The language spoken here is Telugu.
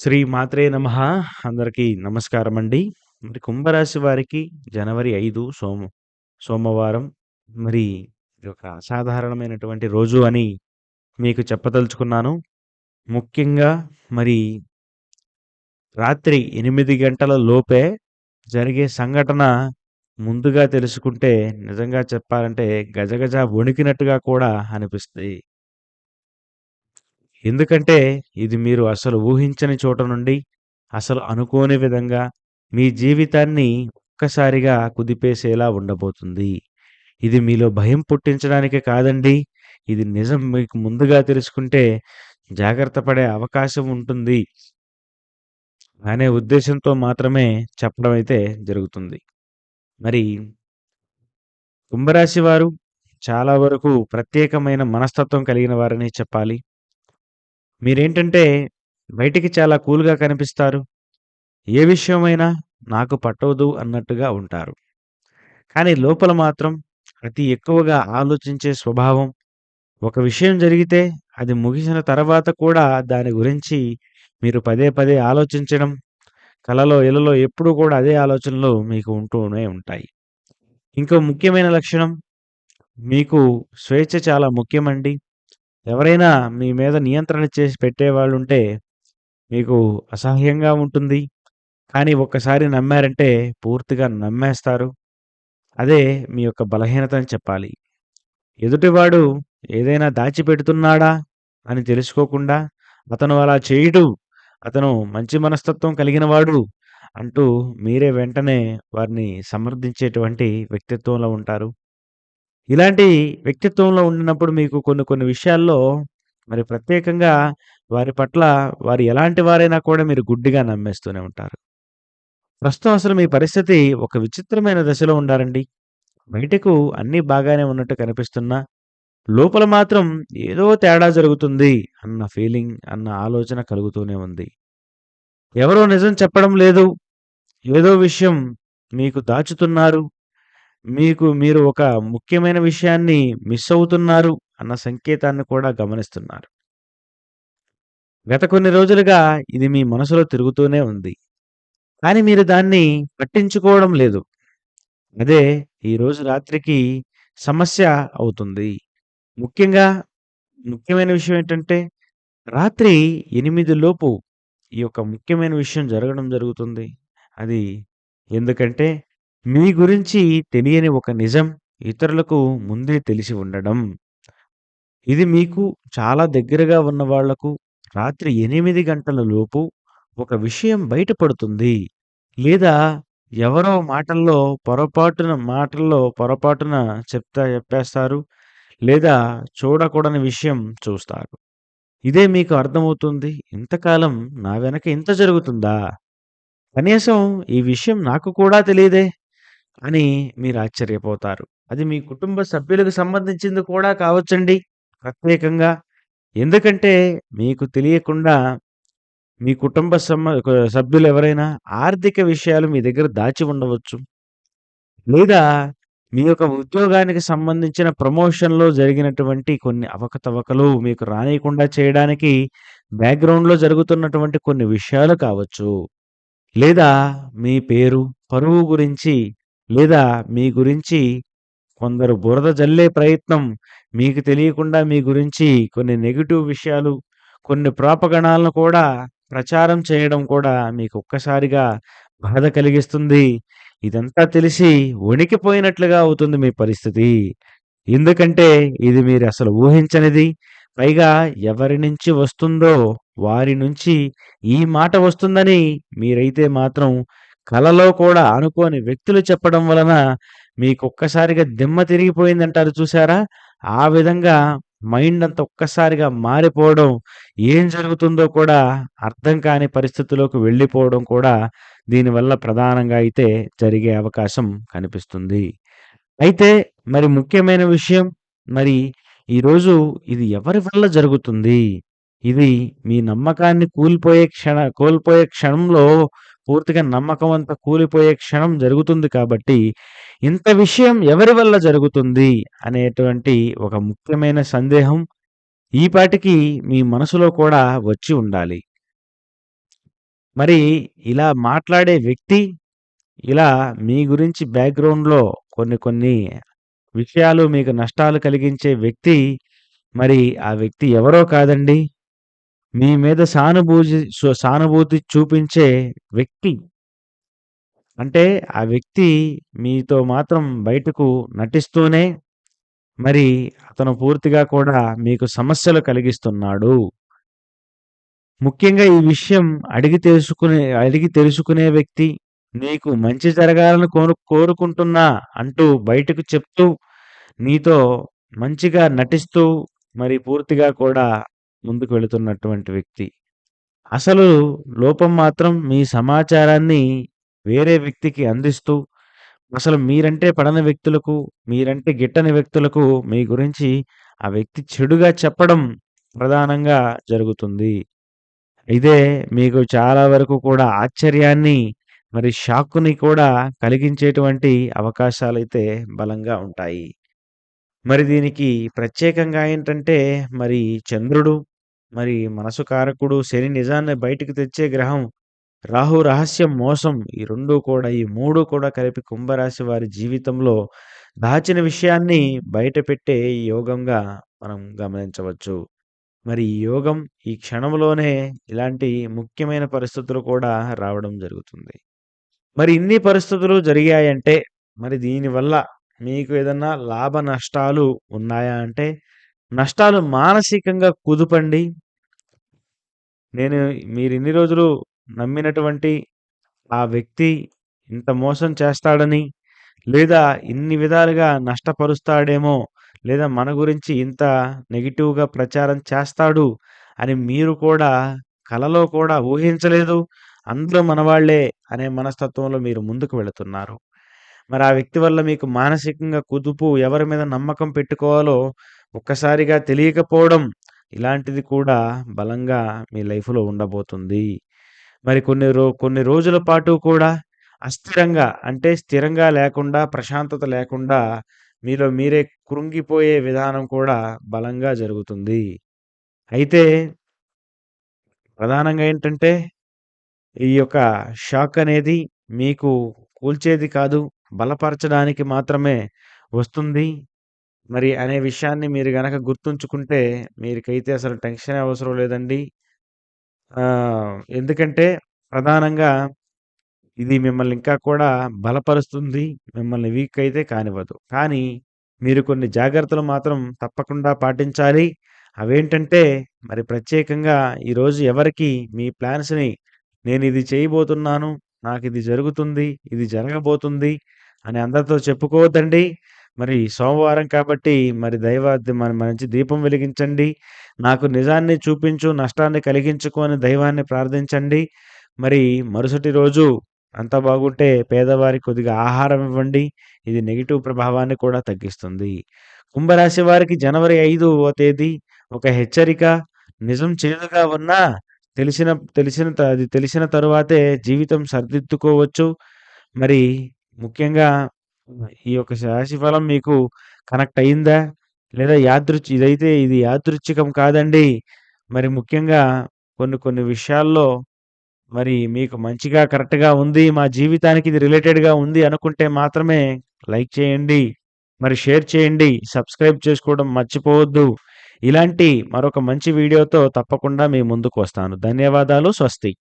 శ్రీ మాత్రే నమ. అందరికీ నమస్కారం అండి మరి కుంభరాశి వారికి జనవరి ఐదు సోమ సోమవారం మరి ఇది ఒక అసాధారణమైనటువంటి రోజు అని మీకు చెప్పదలుచుకున్నాను. ముఖ్యంగా మరి రాత్రి ఎనిమిది గంటల లోపే జరిగే సంఘటన ముందుగా తెలుసుకుంటే నిజంగా చెప్పాలంటే గజగజ వణికినట్టుగా కూడా అనిపిస్తుంది ఎందుకంటే ఇది మీరు అసలు ఊహించని చోట నుండి, అసలు అనుకోని విధంగా మీ జీవితాన్ని ఒక్కసారిగా కుదిపేసేలా ఉండబోతుంది. ఇది మీలో భయం పుట్టించడానికి కాదండి. ఇది నిజం మీకు ముందుగా తెలుసుకుంటే జాగ్రత్త పడే అవకాశం ఉంటుంది. అనే ఉద్దేశంతో మాత్రమే చెప్పడం అయితే జరుగుతుంది. మరి కుంభరాశి వారు చాలా వరకు ప్రత్యేకమైన మనస్తత్వం కలిగిన వారని చెప్పాలి. మీరేంటంటే బయటికి చాలా కూల్‌గా కనిపిస్తారు. ఏ విషయమైనా నాకు పట్టవదు అన్నట్టుగా ఉంటారు. కానీ లోపల మాత్రం అతి ఎక్కువగా ఆలోచించే స్వభావం. ఒక విషయం జరిగితే అది ముగిసిన తర్వాత కూడా దాని గురించి మీరు పదే పదే ఆలోచించడం, కలలో, ఇలలో ఎప్పుడూ కూడా అదే ఆలోచనలు మీకు ఉంటూనే ఉంటాయి. ఇంకో ముఖ్యమైన లక్షణం మీకు స్వేచ్ఛ చాలా ముఖ్యమండి. ఎవరైనా మీ మీద నియంత్రణ చేసి పెట్టేవాళ్ళుంటే మీకు అసహ్యంగా ఉంటుంది. కానీ ఒక్కసారి నమ్మారంటే పూర్తిగా నమ్మేస్తారు. అదే మీ యొక్క బలహీనత అని చెప్పాలి. ఎదుటివాడు ఏదైనా దాచిపెడుతున్నాడా అని తెలుసుకోకుండా అతను అలా చేయడు. అతను మంచి మనస్తత్వం కలిగినవాడు అంటూ మీరే వెంటనే వారిని సమర్థించేటువంటి వ్యక్తిత్వంలో ఉంటారు. ఇలాంటి వ్యక్తిత్వంలో ఉండినప్పుడు మీకు కొన్ని కొన్ని విషయాల్లో మరి ప్రత్యేకంగా వారి పట్ల వారు ఎలాంటి వారైనా కూడా మీరు గుడ్డిగా నమ్మేస్తూనే ఉంటారు. ప్రస్తుతం అసలు మీ పరిస్థితి ఒక విచిత్రమైన దశలో ఉండారండి. బయటకు అన్నీ బాగానే ఉన్నట్టు కనిపిస్తున్నా, లోపల మాత్రం ఏదో తేడా జరుగుతుంది అన్న ఫీలింగ్, అన్న ఆలోచన కలుగుతూనే ఉంది. ఎవరో నిజం చెప్పడం లేదు. ఏదో విషయం మీకు దాచుతున్నారు. మీకు మీరు ఒక ముఖ్యమైన విషయాన్ని మిస్ అవుతున్నారు అన్న సంకేతాన్ని కూడా గమనిస్తున్నారు. గత కొన్ని రోజులుగా ఇది మీ మనసులో తిరుగుతూనే ఉంది. కానీ మీరు దాన్ని పట్టించుకోవడం లేదు. అదే ఈరోజు రాత్రికి సమస్య అవుతుంది. ముఖ్యంగా ముఖ్యమైన విషయం ఏంటంటే రాత్రి ఎనిమిది లోపు ఈ యొక్క ముఖ్యమైన విషయం జరగడం జరుగుతుంది. అది ఎందుకంటే మీ గురించి తెలియని ఒక నిజం ఇతరులకు ముందే తెలిసి ఉండడం. ఇది మీకు చాలా దగ్గరగా ఉన్న వాళ్ళకు రాత్రి 8 గంటల లోపు ఒక విషయం బయటపడుతుంది. లేదా ఎవరో మాటల్లో పొరపాటున మాటల్లో పొరపాటున చెప్తా చెప్పేస్తారు. లేదా చూడకూడని విషయం చూస్తారు. ఇదే మీకు అర్థమవుతుంది. ఇంతకాలం నా వెనక ఇంత జరుగుతుందా? కనీసం ఈ విషయం నాకు కూడా తెలీదే అని మీరు ఆశ్చర్యపోతారు. అది మీ కుటుంబ సభ్యులకు సంబంధించింది కూడా కావచ్చండి ప్రత్యేకంగా. ఎందుకంటే మీకు తెలియకుండా మీ కుటుంబ సమ సభ్యులు ఎవరైనా ఆర్థిక విషయాలు మీ దగ్గర దాచి ఉండవచ్చు. లేదా మీ యొక్క ఉద్యోగానికి సంబంధించిన ప్రమోషన్‌లో జరిగినటువంటి కొన్ని అవకతవకలు మీకు రానీయకుండా చేయడానికి బ్యాక్‌గ్రౌండ్‌లో జరుగుతున్నటువంటి కొన్ని విషయాలు కావచ్చు. లేదా మీ పేరు, పరువు గురించి లేదా మీ గురించి కొందరు బురద జల్లే ప్రయత్నం మీకు తెలియకుండా మీ గురించి కొన్ని నెగిటివ్ విషయాలు, కొన్ని ప్రాపగణాలను కూడా ప్రచారం చేయడం కూడా మీకు ఒక్కసారిగా బాధ కలిగిస్తుంది. ఇదంతా తెలిసి వణికిపోయినట్లుగా అవుతుంది మీ పరిస్థితి. ఎందుకంటే ఇది మీరు అసలు ఊహించనిది. పైగా ఎవరి నుంచి వస్తుందో వారి నుంచి ఈ మాట వస్తుందని మీరైతే మాత్రం కలలో కూడా అనుకోని వ్యక్తులు చెప్పడం వలన మీకు ఒక్కసారిగా దిమ్మ తిరిగిపోయిందంటారు చూసారా? ఆ విధంగా మైండ్ అంతా ఒక్కసారిగా మారిపోవడం, ఏం జరుగుతుందో కూడా అర్థం కాని పరిస్థితిలోకి వెళ్ళిపోవడం కూడా దీనివల్ల ప్రధానంగా అయితే జరిగే అవకాశం కనిపిస్తుంది. అయితే మరి ముఖ్యమైన విషయం మరి ఈరోజు ఇది ఎవరి వల్ల జరుగుతుంది? ఇది మీ నమ్మకాన్ని కూలిపోయే క్షణ కోల్పోయే క్షణంలో పూర్తిగా నమ్మకం అంతా కూలిపోయే క్షణం జరుగుతుంది కాబట్టి, ఇంత విషయం ఎవరి వల్ల జరుగుతుంది అనేటువంటి ఒక ముఖ్యమైన సందేహం ఈపాటికి మీ మనసులో కూడా వచ్చి ఉండాలి. మరి ఇలా మాట్లాడే వ్యక్తి, ఇలా మీ గురించి బ్యాక్‌గ్రౌండ్‌లో కొన్ని కొన్ని విషయాలు మీకు నష్టాలు కలిగించే వ్యక్తి, మరి ఆ వ్యక్తి ఎవరో కాదండి. మీ మీద సానుభూతి సానుభూతి చూపించే వ్యక్తి. అంటే ఆ వ్యక్తి మీతో మాత్రం బయటకు నటిస్తూనే, మరి అతను పూర్తిగా కూడా మీకు సమస్యలు కలిగిస్తున్నాడు. ముఖ్యంగా ఈ విషయం అడిగి తెలుసుకునే అడిగి తెలుసుకునే వ్యక్తి, నీకు మంచి జరగాలని కోరు కోరుకుంటున్నా అంటూ బయటకు చెప్తూ, నీతో మంచిగా నటిస్తూ, మరి పూర్తిగా కూడా ముందుకు వెళుతున్నటువంటి వ్యక్తి. అసలు లోపం మాత్రం మీ సమాచారాన్ని వేరే వ్యక్తికి అందిస్తూ, అసలు మీరంటే పడని వ్యక్తులకు, మీరంటే గిట్టని వ్యక్తులకు మీ గురించి ఆ వ్యక్తి చెడుగా చెప్పడం ప్రధానంగా జరుగుతుంది. ఇదే మీకు చాలా వరకు కూడా ఆశ్చర్యాన్ని, మరి షాక్‌ని కూడా కలిగించేటువంటి అవకాశాలైతే బలంగా ఉంటాయి. మరి దీనికి ప్రత్యేకంగా ఏంటంటే, మరి చంద్రుడు, మరి మనసు కారకుడు, శని నిజాన్ని బయటికి తెచ్చే గ్రహం, రాహు రహస్యం, మోసం ఈ రెండు కూడా ఈ మూడు కూడా కలిపి కుంభరాశి వారి జీవితంలో దాచిన విషయాన్ని బయటపెట్టే యోగంగా మనం గమనించవచ్చు. మరి ఈ యోగం ఈ క్షణంలోనే ఇలాంటి ముఖ్యమైన పరిస్థితులు కూడా రావడం జరుగుతుంది. మరి ఇన్ని పరిస్థితులు జరిగాయంటే, మరి దీనివల్ల మీకు ఏదన్నా లాభ నష్టాలు ఉన్నాయా అంటే, నష్టాలు మానసికంగా కుదుపండి. నేను మీరు ఇన్ని రోజులు నమ్మినటువంటి ఆ వ్యక్తి ఇంత మోసం చేస్తాడని, లేదా ఇన్ని విధాలుగా నష్టపరుస్తాడేమో, లేదా మన గురించి ఇంత నెగిటివ్గా ప్రచారం చేస్తాడు అని మీరు కూడా కలలో కూడా ఊహించలేదు. అందరూ మనవాళ్ళే అనే మనస్తత్వంలో మీరు ముందుకు వెళుతున్నారు. మరి ఆ వ్యక్తి వల్ల మీకు మానసికంగా కుదుపు, ఎవరి మీద నమ్మకం పెట్టుకోవాలో ఒక్కసారిగా తెలియకపోవడం, ఇలాంటిది కూడా బలంగా మీ లైఫ్‌లో ఉండబోతుంది. మరి కొన్ని రో కొన్ని రోజుల పాటు కూడా అస్థిరంగా అంటే స్థిరంగా లేకుండా, ప్రశాంతత లేకుండా మీలో మీరే కృంగిపోయే విధానం కూడా బలంగా జరుగుతుంది. అయితే ప్రధానంగా ఏంటంటే, ఈ యొక్క షాక్ అనేది మీకు కూల్చేది కాదు, బలపరచడానికి మాత్రమే వస్తుంది. మరి అనే విషయాన్ని మీరు గనక గుర్తుంచుకుంటే, మీరికైతే అసలు టెన్షన్ అవసరం లేదండి. ఆహ్, ఎందుకంటే ప్రధానంగా ఇది మిమ్మల్ని ఇంకా కూడా బలపరుస్తుంది. మిమ్మల్ని వీక్ అయితే కానివ్వదు. కానీ మీరు కొన్ని జాగ్రత్తలు మాత్రం తప్పకుండా పాటించాలి. అవేంటంటే మరి ప్రత్యేకంగా ఈరోజు ఎవరికీ మీ ప్లాన్స్‌ని నేనిది చేయబోతున్నాను, నాకిది జరుగుతుంది, ఇది జరగబోతుంది అని అందరితో చెప్పుకోవద్దండి. మరి సోమవారం కాబట్టి మరి దైవాది మన మంచి దీపం వెలిగించండి. నాకు నిజాన్ని చూపించు, నష్టాన్ని కలిగించుకొని అని దైవాన్ని ప్రార్థించండి. మరి మరుసటి రోజు అంతా బాగుంటే పేదవారికి కొద్దిగా ఆహారం ఇవ్వండి. ఇది నెగిటివ్ ప్రభావాన్ని కూడా తగ్గిస్తుంది. కుంభరాశి వారికి జనవరి ఐదువ తేదీ ఒక హెచ్చరిక. నిజం చేదుగా ఉన్నా తెలిసిన తెలిసిన త అది తెలిసిన తరువాతే జీవితం సరిదిద్దుకోవచ్చు. మరి ముఖ్యంగా ఈ యొక్క రాశిఫలం మీకు కనెక్ట్ అయిందా? లేదా యాదృచ్ఛి ఇదైతే ఇది యాదృచ్ఛికం కాదండి. మరి ముఖ్యంగా కొన్ని కొన్ని విషయాల్లో మరి మీకు మంచిగా కరెక్ట్‌గా ఉంది. మా జీవితానికి ఇది రిలేటెడ్‌గా ఉంది అనుకుంటే మాత్రమే లైక్ చేయండి. మరి షేర్ చేయండి. సబ్స్క్రైబ్ చేసుకోవడం మర్చిపోవద్దు. ఇలాంటి మరొక మంచి వీడియోతో తప్పకుండా మీ ముందుకు వస్తాను. ధన్యవాదాలు. స్వస్తి.